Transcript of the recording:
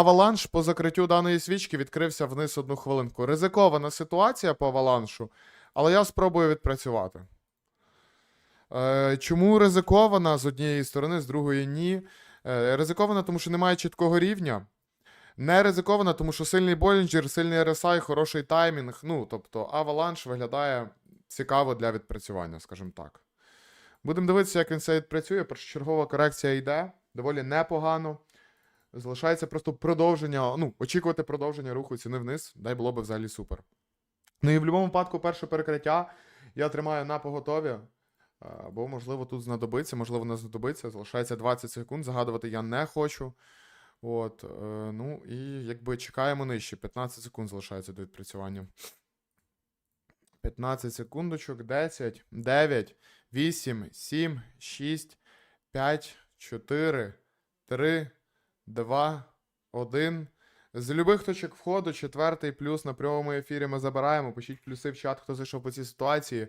Аваланш по закриттю даної свічки відкрився вниз одну хвилинку. Ризикована ситуація по аваланшу, але я спробую відпрацювати. Е, чому ризикована з однієї сторони, з другої ні. Е, ризикована, тому що немає чіткого рівня. Не ризикована, тому що сильний Болінджер, сильний RSI, хороший таймінг. Ну, тобто, аваланш виглядає цікаво для відпрацювання, скажімо так. Будемо дивитися, як він це відпрацює. Першочергова корекція йде доволі непогано. Залишається просто продовження, ну, очікувати продовження руху ціни вниз, дай було би взагалі супер. Ну і в будь-якому випадку перше перекриття я тримаю на поготові, бо, можливо, тут знадобиться, можливо, не знадобиться. Залишається 20 секунд, загадувати я не хочу. От, е, ну і якби чекаємо нижче. 15 секунд залишається до відпрацювання. 15 секундочок, 10, 9, 8, 7, 6, 5, 4, 3, 2, 1. З любих точок входу, четвертий плюс на прямому ефірі ми забираємо. Пишіть плюси в чат, хто зайшов по цій ситуації.